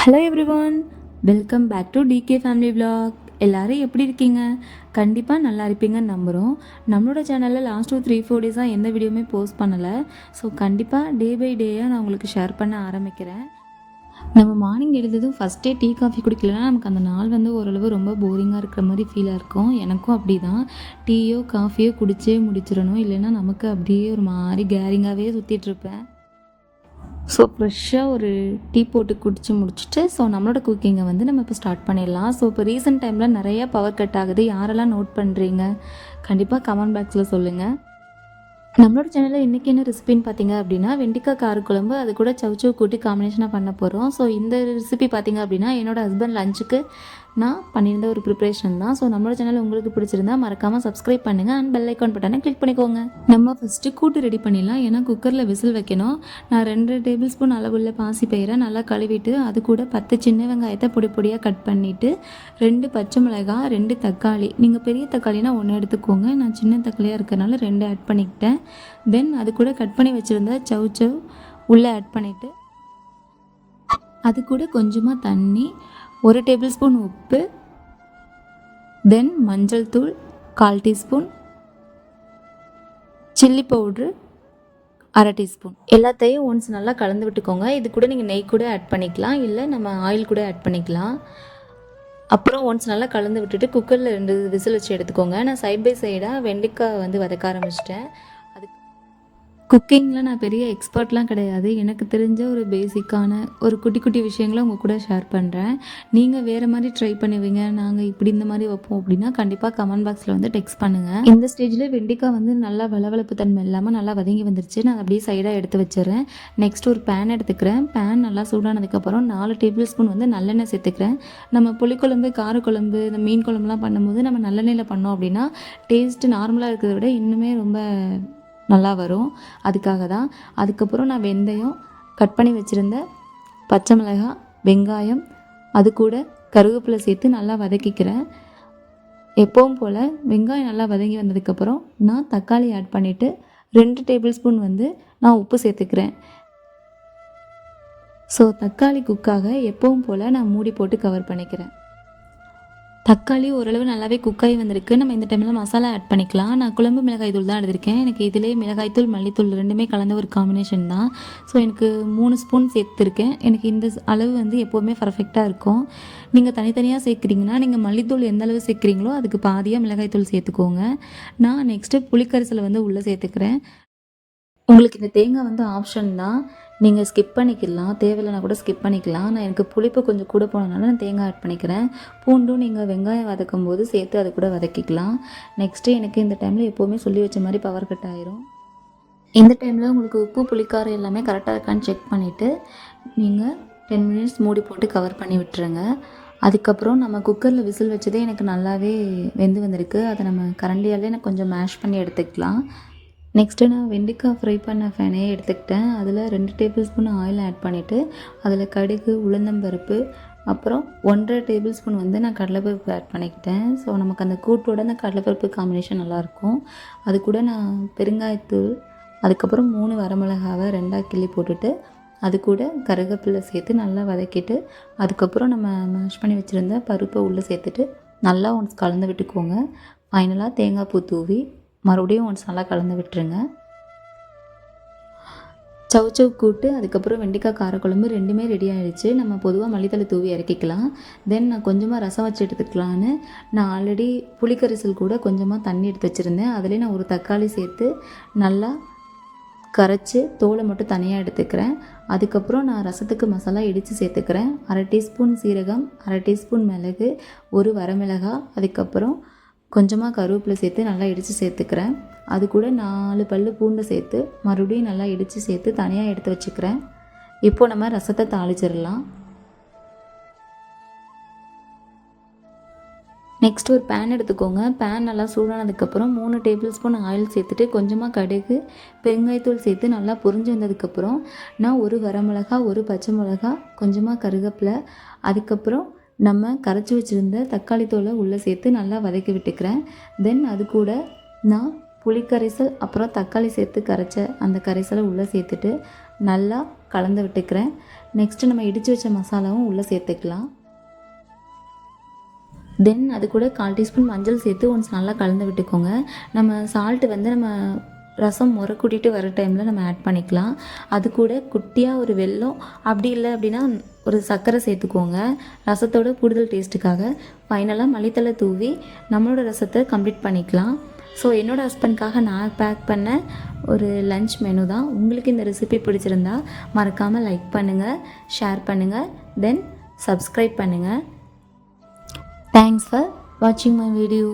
Hello everyone welcome back to DK family vlog எல்லோரும் எப்படி இருக்கீங்க? கண்டிப்பாக நல்லா இருப்பீங்கன்னு நம்புகிறோம் நம்மளோட சேனலில் லாஸ்ட் டூ த்ரீ ஃபோர் டேஸாக எந்த வீடியோவுமே போஸ்ட் பண்ணலை. ஸோ கண்டிப்பாக டே பை டேயாக நான் உங்களுக்கு ஷேர் பண்ண ஆரம்பிக்கிறேன். நம்ம மார்னிங் எழுந்ததும் ஃபஸ்ட்டே டீ காஃபி குடிக்கலன்னா நமக்கு அந்த நாள் வந்து ஓரளவு ரொம்ப போரிங்காக இருக்கிற மாதிரி ஃபீலாக இருக்கும். எனக்கும் அப்படி தான் டீயோ காஃபியோ குடிச்சே முடிச்சிடணும். இல்லைன்னா நமக்கு அப்படியே ஒரு மாதிரி கேரிங்காகவே சுற்றிட்டுருப்பேன் ஸோ ஃப்ரெஷ்ஷாக ஒரு டீ போட்டு குடித்து முடிச்சுட்டு ஸோ நம்மளோட குக்கிங்கை வந்து நம்ம இப்போ ஸ்டார்ட் பண்ணிடலாம். ஸோ இப்போ ரீசெண்ட் டைமில் நிறையா பவர் கட் ஆகுது. யாரெல்லாம் நோட் பண்ணுறீங்க கண்டிப்பாக கமெண்ட் பாக்ஸில் சொல்லுங்கள் நம்மளோட சேனலில் இன்றைக்கி என்ன ரெசிபின்னு பார்த்தீங்க அப்படின்னா வெண்டிக்காய் கார குழம்பு. அது கூட சவுச்சவு கூட்டி காம்பினேஷனாக பண்ண போகிறோம் ஸோ இந்த ரெசிபி பார்த்தீங்க அப்படின்னா என்னோடய ஹஸ்பண்ட் லஞ்சுக்கு நான் பண்ணியிருந்த ஒரு ப்ரிப்பரேஷன் தான். ஸோ நம்மளோட சேனல் உங்களுக்கு பிடிச்சிருந்தா மறக்காமல் சப்ஸ்கிரைப் பண்ணுங்கள் அண்ட் பெல் ஐக்கான் பட்டனை கிளிக் பண்ணிக்கோங்க. நம்ம ஃபஸ்ட்டு கூட்டு ரெடி பண்ணிடலாம். ஏன்னா குக்கரில் விசில் வைக்கணும். நான் ரெண்டு டேபிள் ஸ்பூன் அளவுள்ள பாசி பயிரை நல்லா கழுவிட்டு அது கூட பத்து சின்ன வெங்காயத்தை பொடி பொடியாக கட் பண்ணிவிட்டு ரெண்டு பச்சை மிளகாய் ரெண்டு தக்காளி. நீங்கள் பெரிய தக்காளினா ஒன்று எடுத்துக்கோங்க. நான் சின்ன தக்காளியாக இருக்கிறனால ரெண்டு ஆட் பண்ணிக்கிட்டேன். தென் அது கூட கட் பண்ணி வச்சுருந்த சவ் சவ் உள்ளே ஆட் பண்ணிவிட்டு அது கூட கொஞ்சமாக தண்ணி ஒரு டேபிள் ஸ்பூன் உப்பு தென் மஞ்சள் தூள் கால் டீஸ்பூன் சில்லி பவுட்ரு அரை டீஸ்பூன். எல்லாத்தையும் ஒன்ஸ் நல்லா கலந்து விட்டுக்கோங்க. இது கூட நீங்கள் நெய் கூட ஆட் பண்ணிக்கலாம். இல்லை நம்ம ஆயில் கூட ஆட் பண்ணிக்கலாம். அப்புறம் ஒன்ஸ் நல்லா கலந்து விட்டுட்டு குக்கரில் ரெண்டு விசில் வச்சு எடுத்துக்கோங்க. நான் சைட் பை சைடாக வெண்டைக்காய் வந்து வதக்க ஆரம்பிச்சிட்டேன். குக்கிங்கில் நான் பெரிய எக்ஸ்பர்ட்லாம் கிடையாது. எனக்கு தெரிஞ்ச ஒரு பேசிக்கான ஒரு குட்டி குட்டி விஷயங்களை உங்கள் கூட ஷேர் பண்ணுறேன் நீங்கள் வேறு மாதிரி ட்ரை பண்ணுவீங்க நாங்கள் இப்படி இந்த மாதிரி வைப்போம் அப்படின்னா கண்டிப்பாக கமெண்ட் பாக்ஸில் வந்து டெக்ஸ்ட் பண்ணுங்கள் இந்த ஸ்டேஜில் வெண்டிக்காய் வந்து நல்லா வளவளப்பு தன்மை இல்லாமல் நல்லா வதங்கி வந்துருச்சு. நான் அப்படியே சைடாக எடுத்து வச்சிடுறேன். நெக்ஸ்ட் ஒரு பேன் எடுத்துக்கிறேன். பேன் நல்லா சூடானதுக்கப்புறம் நாலு டேபிள் ஸ்பூன் வந்து நல்லெண்ணெய் சேர்த்துக்கிறேன். நம்ம புளிக்குழம்பு காரக்குழம்பு இந்த மீன் குழம்புலாம் பண்ணும்போது நம்ம நல்லெண்ணெயில் பண்ணோம் அப்படின்னா டேஸ்ட்டு நார்மலாக இருக்கிறத விட இன்னுமே ரொம்ப நல்லா வரும். அதுக்காக தான். அதுக்கப்புறம் நான் வெந்தயம் கட் பண்ணி வச்சுருந்த பச்சை மிளகாய் வெங்காயம் அது கூட கருவேப்பிலை சேர்த்து நல்லா வதக்கிக்கிறேன். எப்பவும் போல் வெங்காயம் நல்லா வதங்கி வந்ததுக்கப்புறம் நான் தக்காளி ஆட் பண்ணிவிட்டு ரெண்டு டேபிள் ஸ்பூன் வந்து நான் உப்பு சேர்த்துக்கிறேன். ஸோ தக்காளி குக்காக எப்பவும் போல் நான் மூடி போட்டு கவர் பண்ணிக்கிறேன். தக்காளி ஓரளவு நல்லாவே குக்காகி வந்திருக்கு. நம்ம இந்த டைமில் மசாலா ஆட் பண்ணிக்கலாம். நான் குழம்பு மிளகாய் தூள் தான் எடுத்திருக்கேன். எனக்கு இதிலே மிளகாய்த்தூள் மல்லித்தூள் ரெண்டுமே கலந்த ஒரு காம்பினேஷன் தான். ஸோ எனக்கு மூணு ஸ்பூன் சேர்த்துருக்கேன். எனக்கு இந்த அளவு வந்து எப்போவுமே பர்ஃபெக்டாக இருக்கும். நீங்கள் தனித்தனியாக சேர்க்குறீங்கன்னா நீங்கள் மல்லித்தூள் எந்த அளவு சேர்க்குறீங்களோ அதுக்கு பாதியாக மிளகாய்த்தூள் சேர்த்துக்கோங்க. நான் நெக்ஸ்ட்டு புளிக்கரிசலை வந்து உள்ளே சேர்த்துக்கிறேன். உங்களுக்கு இந்த தேங்காய் வந்து ஆப்ஷன் தான் நீங்கள் ஸ்கிப் பண்ணிக்கலாம். தேவையில்லைனா கூட ஸ்கிப் பண்ணிக்கலாம். நான் எனக்கு புளிப்பு கொஞ்சம் கூட போனதுனால நான் தேங்காய் ஆட் பண்ணிக்கிறேன். பூண்டும் நீங்கள் வெங்காயம் வதக்கும் போது சேர்த்து அதை கூட வதக்கிக்கலாம். நெக்ஸ்ட்டு எனக்கு இந்த டைமில் எப்போவுமே சொல்லி வச்ச மாதிரி பவர் கட் ஆயிரும். இந்த டைமில் உங்களுக்கு உப்பு புளிக்காரம் எல்லாமே கரெக்டாக இருக்கான்னு செக் பண்ணிவிட்டு நீங்கள் டென் மினிட்ஸ் மூடி போட்டு கவர் பண்ணி விட்டுருங்க. அதுக்கப்புறம் நம்ம குக்கரில் விசில் வச்சதே எனக்கு நல்லாவே வெந்து வந்திருக்கு. அதை நம்ம கரண்டியாலே எனக்கு கொஞ்சம் மேஷ் பண்ணி எடுத்துக்கலாம். நெக்ஸ்ட்டு நான் வெண்டைக்காய் ஃப்ரை பண்ண ஃபேனையே எடுத்துக்கிட்டேன். அதில் ரெண்டு டேபிள் ஸ்பூன் ஆயில் ஆட் பண்ணிவிட்டு அதில் கடுகு உளுந்தம்பருப்பு அப்புறம் ஒன்றரை டேபிள் ஸ்பூன் வந்து நான் கடலைப்பருப்பு ஆட் பண்ணிக்கிட்டேன். ஸோ நமக்கு அந்த கூட்டோட அந்த கடலைப்பருப்பு காம்பினேஷன் நல்லாயிருக்கும் அது கூட நான் பெருங்காயத்தூள் அதுக்கப்புறம் மூணு வரமிளகாவை ரெண்டாக கிள்ளி போட்டுட்டு அது கூட கருகப்பில்லை சேர்த்து நல்லா வதக்கிட்டு அதுக்கப்புறம் நம்ம மேஷ் பண்ணி வச்சுருந்த பருப்பை உள்ளே சேர்த்துட்டு நல்லா ஒன்ஸ் கலந்து விட்டுக்கோங்க. ஃபைனலாக தேங்காய் பூ தூவி மறுபடியும் ஒன்ஸ் நல்லா கலந்து விட்டுருங்க. சவுச்சவ் கூட்டு அதுக்கப்புறம் வெண்டைக்காய் காரக்குழம்பு ரெண்டுமே ரெடி ஆகிடுச்சு நம்ம பொதுவாக மல்லித்தலை தூவி இறக்கிக்கலாம். தென் நான் கொஞ்சமாக ரசம் வச்சு எடுத்துக்கலான்னு நான் ஆல்ரெடி புளிக்கரிசல் கூட கொஞ்சமாக தண்ணி எடுத்து வச்சுருந்தேன். அதிலே நான் ஒரு தக்காளி சேர்த்து நல்லா கரைச்சி தோலை மட்டும் தனியாக எடுத்துக்கிறேன். அதுக்கப்புறம் நான் ரசத்துக்கு மசாலா இடித்து சேர்த்துக்கிறேன். அரை டீஸ்பூன் சீரகம் அரை டீஸ்பூன் மிளகு ஒரு வரமிளகாய் அதுக்கப்புறம் கொஞ்சமாக கருவேப்பிலை சேர்த்து நல்லா இடித்து சேர்த்துக்கிறேன். அது கூட நாலு பல் பூண்டை சேர்த்து மறுபடியும் நல்லா இடித்து சேர்த்து தனியாக எடுத்து வச்சுக்கிறேன். இப்போ நம்ம ரசத்தை தாளிச்சிடலாம். நெக்ஸ்ட் ஒரு பேன் எடுத்துக்கோங்க. பேன் நல்லா சூடானதுக்கப்புறம் மூணு டேபிள் ஸ்பூன் ஆயில் சேர்த்துட்டு கொஞ்சமாக கடுகு பெருங்காயத்தூள் சேர்த்து நல்லா பொரிஞ்சு வந்ததுக்கப்புறம் நான் ஒரு வரமிளகா ஒரு பச்சை மிளகா கொஞ்சமாக கருவேப்பிலை அதுக்கப்புறம் நம்ம கரைச்சி வச்சுருந்த தக்காளி தோலை உள்ளே சேர்த்து நல்லா வதக்கி விட்டுக்கிறேன். தென் அது கூட நான் புளிக்கரைசல் அப்புறம் தக்காளி சேர்த்து கரைச்ச அந்த கரைசலை உள்ளே சேர்த்துட்டு நல்லா கலந்து விட்டுக்கிறேன். நெக்ஸ்ட்டு நம்ம இடித்து வச்ச மசாலாவும் உள்ளே சேர்த்துக்கலாம். தென் அது கூட கால் டீஸ்பூன் மஞ்சள் சேர்த்து ஒன்ஸ் நல்லா கலந்து விட்டுக்கோங்க. நம்ம சால்ட்டு வந்து நம்ம ரசம் முறை கூட்டிகிட்டு வர டைமில் நம்ம ஆட் பண்ணிக்கலாம். அது கூட குட்டியாக ஒரு வெல்லம். அப்படி இல்லை அப்படின்னா ஒரு சர்க்கரை சேர்த்துக்கோங்க. ரசத்தோட கூடுதல் டேஸ்ட்டுக்காக ஃபைனலாக மல்லித்தலை தூவி நம்மளோட ரசத்தை கம்ப்ளீட் பண்ணிக்கலாம். ஸோ என்னோடய ஹஸ்பண்ட்காக நான் பேக் பண்ண ஒரு லஞ்ச் மெனு தான். உங்களுக்கு இந்த ரெசிபி பிடிச்சிருந்தா மறக்காமல் லைக் பண்ணுங்கள் ஷேர் பண்ணுங்கள் தென் சப்ஸ்கிரைப் பண்ணுங்கள் தேங்க்ஸ் ஃபார் வாட்சிங் மை வீடியோ